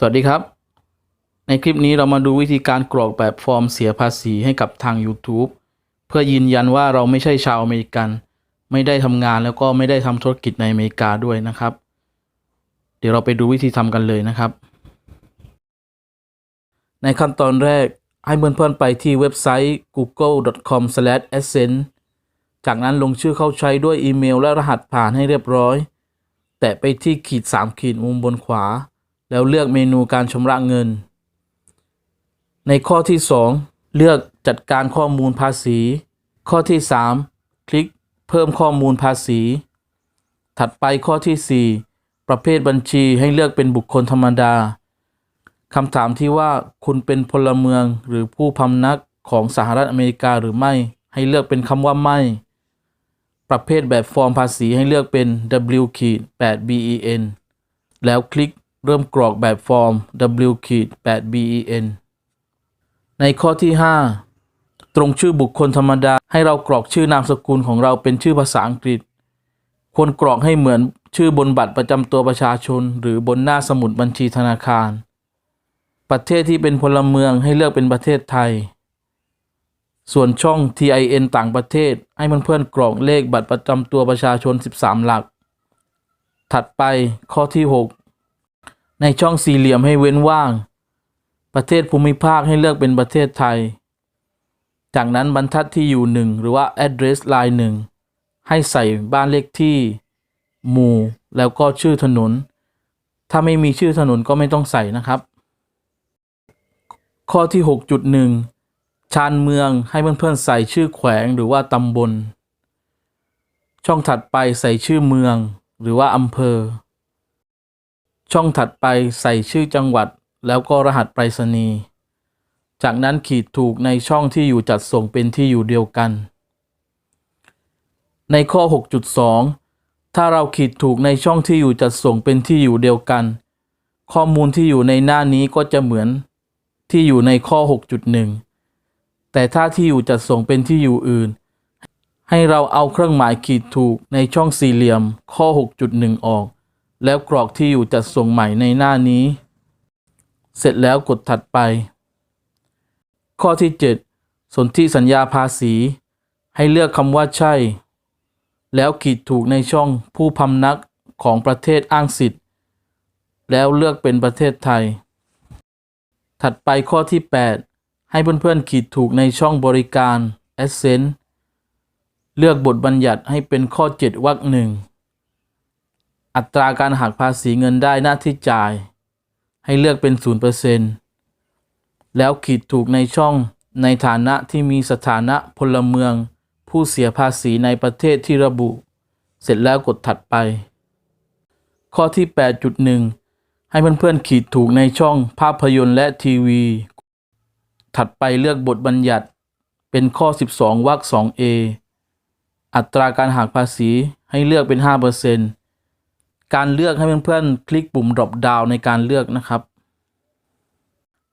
สวัสดีครับ ในคลิปนี้เรามาดูวิธีการกรอกแบบฟอร์มเสียภาษีให้กับทาง YouTube เพื่อยืนยันว่าเราไม่ใช่ชาวอเมริกัน ไม่ได้ทำงานแล้วก็ไม่ได้ทำธุรกิจในอเมริกาด้วยนะครับ เดี๋ยวเราไปดูวิธีทำกันเลยนะครับ ในขั้นตอนแรกให้เพื่อนๆไปที่เว็บไซต์ google.com/adsense จากนั้นลงชื่อเข้าใช้ด้วยอีเมลและรหัสผ่านให้เรียบร้อย แตะไปที่ขีด 3 ขีดมุมบนขวา แล้วเลือกเมนูการชำระเงิน ในข้อที่ 2 เลือกจัดการข้อมูลภาษี ข้อที่ 3 คลิกเพิ่มข้อมูลภาษี ถัดไปข้อที่ 4 ประเภทบัญชีให้เลือกเป็นบุคคลธรรมดาคำถามที่ว่าคุณเป็นพลเมืองหรือผู้พำนักของสหรัฐอเมริกาหรือไม่ ให้เลือกเป็นคำว่าไม่ ประเภทแบบฟอร์มภาษีให้เลือกเป็น W-8 BEN แล้วคลิก เริ่มกรอกแบบฟอร์ม W-8 BEN ในข้อที่ 5 ตรงชื่อบุคคลธรรมดา ให้เรากรอกชื่อนามสกุลของเราเป็นชื่อภาษาอังกฤษ ควรกรอกให้เหมือนชื่อบนบัตรประจำตัวประชาชน หรือบนหน้าสมุดบัญชีธนาคาร ประเทศที่เป็นพลเมืองให้เลือกเป็นประเทศไทย ส่วนช่อง TIN ต่างประเทศ ให้เพื่อนๆกรอกเลขบัตรประจำตัวประชาชน 13 หลัก ถัดไปข้อที่ 6 ในช่องสี่เหลี่ยมให้เว้นว่าง ประเทศภูมิภาคให้เลือกเป็นประเทศไทย จากนั้นบรรทัดที่อยู่หนึ่งหรือว่า address line หนึ่งให้ใส่บ้านเลขที่หมู่แล้วก็ชื่อถนน ถ้าไม่มีชื่อถนนก็ไม่ต้องใส่นะครับ ข้อที่ 6.1 ชานเมืองให้เพื่อนๆใส่ชื่อแขวงหรือว่าตำบล ช่องถัดไปใส่ชื่อเมืองหรือว่าอำเภอ ช่องถัดไปใส่ชื่อจังหวัด แล้วก็รหัสไปรษณีย์จากนั้นขีดถูกในช่องที่อยู่จัดส่งเป็นที่อยู่เดียวกัน ในข้อ 6.2 ถ้าเราขีดถูกในช่องที่อยู่จัดส่งเป็นที่อยู่เดียวกัน ข้อมูลที่อยู่ในหน้านี้ก็จะเหมือนที่อยู่ในข้อ 6.1 แต่ถ้าที่อยู่จัดส่งเป็นที่อยู่อื่น ให้เราเอาเครื่องหมายขีดถูกในช่องสี่เหลี่ยมข้อ 6.1 ออก แล้วกรอกที่อยู่จัดส่งใหม่ในหน้านี้ เสร็จแล้วกดถัดไป ข้อที่ 7 สนธิสัญญาภาษี ให้เลือกคำว่าใช่ แล้วขีดถูกในช่องผู้พำนักของประเทศอ้างสิทธิ์ แล้วเลือกเป็นประเทศไทย ถัดไปข้อที่ 8 ให้เพื่อนๆขีดถูกในช่องบริการ a d s e n s e เลือกบทบัญญัติให้เป็นข้อ 7วรรคหนึ่ง อัตราการหักภาษีเงินได้หน้าที่จ่าย ให้เลือกเป็น 0%แล้วขีดถูกในช่องในฐานะที่มีสถานะพลเมือง ผู้เสียภาษีในประเทศที่ระบุ เสร็จแล้วกดถัดไป ข้อที่ 8.1 ให้เพื่อนๆขีดถูกในช่องภาพยนตร์และทีวี ถัดไปเลือกบทบัญญัติเป็นข้อ 12วรรค 2a อัตราการหักภาษีให้เลือกเป็น 5% การเลือกให้เพื่อนๆคลิกปุ่ม drop down ในการเลือกนะครับ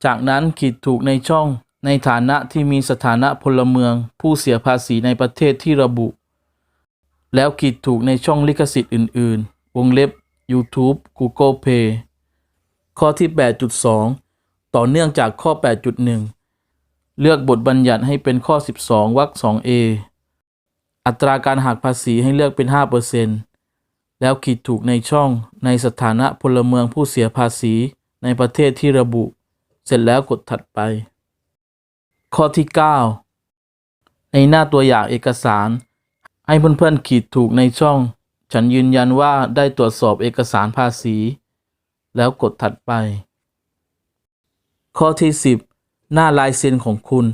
จากนั้นขีดถูกในช่องในฐานะที่มีสถานะพลเมือง ผู้เสียภาษีในประเทศที่ระบุ แล้วขีดถูกในช่องลิขสิทธิ์อื่น ๆ วงเล็บ YouTube Google Pay ข้อที่ 8.2 ต่อเนื่องจากข้อ 8.1 เลือกบทบัญญัติให้เป็นข้อ 12วรรค 2a อัตราการหักภาษีให้เลือกเป็น 5% แล้วขีดถูกในช่องในสถานะพลเมืองผู้เสียภาษีในประเทศที่ระบุ เสร็จแล้วกดถัดไป ข้อที่ 9 ในหน้าตัวอย่างเอกสาร ให้เพื่อนๆขีดถูกในช่อง ฉันยืนยันว่าได้ตรวจสอบเอกสารภาษี แล้วกดถัดไป ข้อที่ 10 หน้าลายเซ็นของคุณ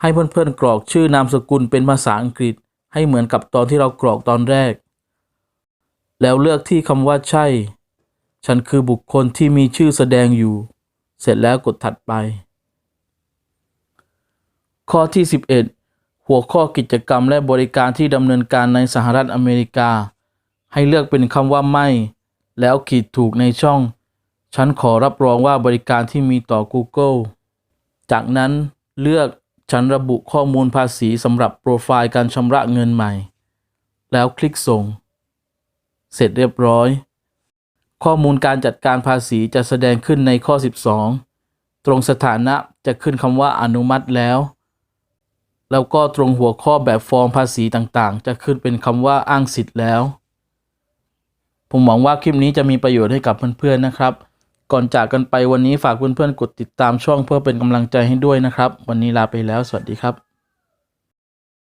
ให้เพื่อนๆกรอกชื่อนามสกุลเป็นภาษาอังกฤษ ให้เหมือนกับตอนที่เรากรอกตอนแรก แล้วเลือกที่คำว่าใช่ ฉันคือบุคคลที่มีชื่อแสดงอยู่ เสร็จแล้วกดถัดไป ข้อที่ 11 หัวข้อกิจกรรมและบริการที่ดำเนินการในสหรัฐอเมริกา ให้เลือกเป็นคำว่าไม่ แล้วขีดถูกในช่อง ฉันขอรับรองว่าบริการที่มีต่อ Google จากนั้นเลือกฉันระบุข้อมูลภาษีสำหรับโปรไฟล์การชำระเงินใหม่ แล้วคลิกส่ง เสร็จเรียบร้อย ข้อมูลการจัดการภาษีจะแสดงขึ้นในข้อ 12 ตรงสถานะจะขึ้นคำว่าอนุมัติแล้ว แล้วก็ตรงหัวข้อแบบฟอร์มภาษีต่างๆ จะขึ้นเป็นคำว่าอ้างสิทธิ์แล้ว ผมหวังว่าคลิปนี้จะมีประโยชน์ให้กับเพื่อนๆนะครับ ก่อนจากกันไปวันนี้ฝากเพื่อนๆกดติดตามช่องเพื่อเป็นกำลังใจให้ด้วยนะครับ วันนี้ลาไปแล้ว สวัสดีครับ